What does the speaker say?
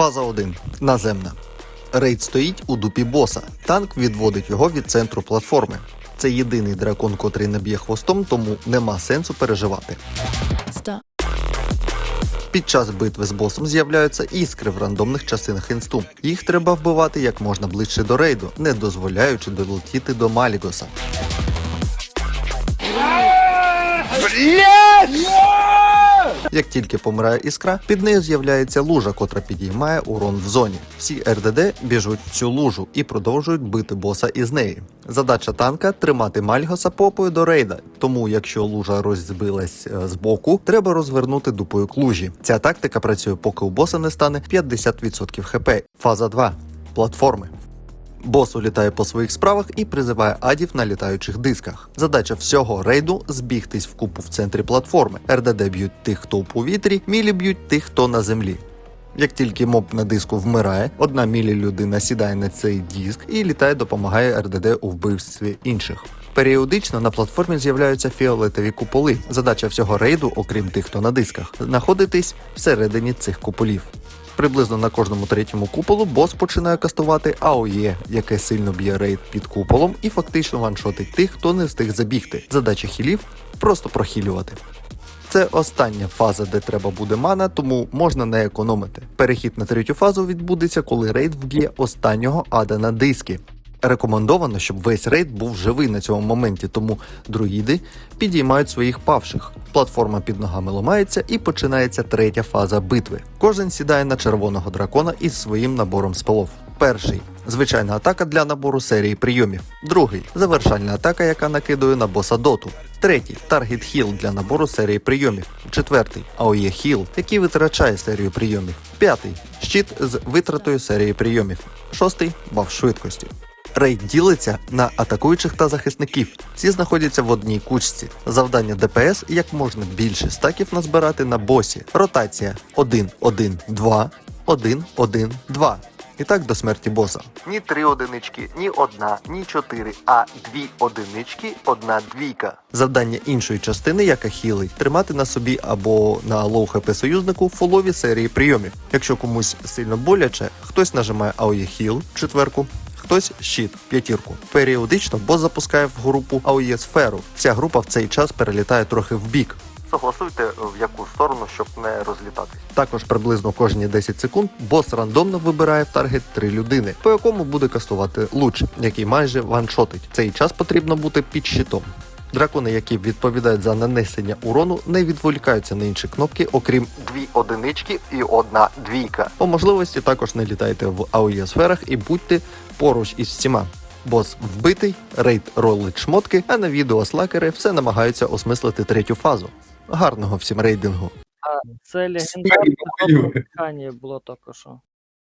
Фаза 1. Наземна. Рейд стоїть у дупі боса. Танк відводить його від центру платформи. Це єдиний дракон, котрий не б'є хвостом, тому нема сенсу переживати. Stop. Під час битви з босом з'являються іскри в рандомних частинах інсту. Їх треба вбивати як можна ближче до рейду, не дозволяючи долетіти до Малігоса. Як тільки помирає іскра, під нею з'являється лужа, котра підіймає урон в зоні. Всі РДД біжуть в цю лужу і продовжують бити боса із неї. Задача танка тримати Мальгоса попою до рейда. Тому, якщо лужа розбилась е, з боку, треба розвернути дупою к лужі. Ця тактика працює, поки у боса не стане 50% хп. Фаза 2. Платформи. Бос улітає по своїх справах і призиває адів на літаючих дисках. Задача всього рейду збігтись в купу в центрі платформи. РДД б'ють тих, хто у повітрі, мілі б'ють тих, хто на землі. Як тільки моб на диску вмирає, одна мілі людина сідає на цей диск і літає, допомагає РДД у вбивстві інших. Періодично на платформі з'являються фіолетові куполи. Задача всього рейду, окрім тих, хто на дисках, знаходитись всередині цих куполів. Приблизно на кожному третьому куполу бос починає кастувати АОЄ, яке сильно б'є рейд під куполом і фактично ваншотить тих, хто не встиг забігти. Задача хілів просто прохилювати. Це остання фаза, де треба буде мана, тому можна не економити. Перехід на третю фазу відбудеться, коли рейд вб'є останнього ада на диски. Рекомендовано, щоб весь рейд був живий на цьому моменті, тому друїди підіймають своїх павших. Платформа під ногами ламається і починається третя фаза битви. Кожен сідає на червоного дракона із своїм набором спелов. Перший звичайна атака для набору серії прийомів. Другий завершальна атака, яка накидує на боса доту. Третій таргет хіл для набору серії прийомів. Четвертий АОЄ хіл, який витрачає серію прийомів. П'ятий щит з витратою серії прийомів. Шостий баф швидкості. Рейд ділиться на атакуючих та захисників. Всі знаходяться в одній кучці. Завдання ДПС як можна більше стаків назбирати на босі. Ротація 1-1-2, 1-1-2. І так до смерті боса. Ні три одинички, ні одна, ні чотири, а дві одинички, одна двійка. Завдання іншої частини, яка хілить, тримати на собі або на лоу хп союзнику фулові серії прийомів. Якщо комусь сильно боляче, хтось нажимає AOE Heal четверку, хтось щит п'ятірку. Періодично бос запускає в групу АОЄ сферу. Вся група в цей час перелітає трохи в бік. Согласуйте в яку сторону, щоб не розлітатись. Також приблизно кожні 10 секунд бос рандомно вибирає в таргет три людини, по якому буде кастувати луч, який майже ваншотить. Цей час потрібно бути під щитом. Дракони, які відповідають за нанесення урону, не відволікаються на інші кнопки, окрім дві одинички і одна двійка. По можливості також не літайте в АОЄ сферах і будьте поруч із всіма. Бос вбитий, рейд ролить шмотки, а на відео слакери все намагаються осмислити третю фазу. Гарного всім рейдингу! Це легендарне було що.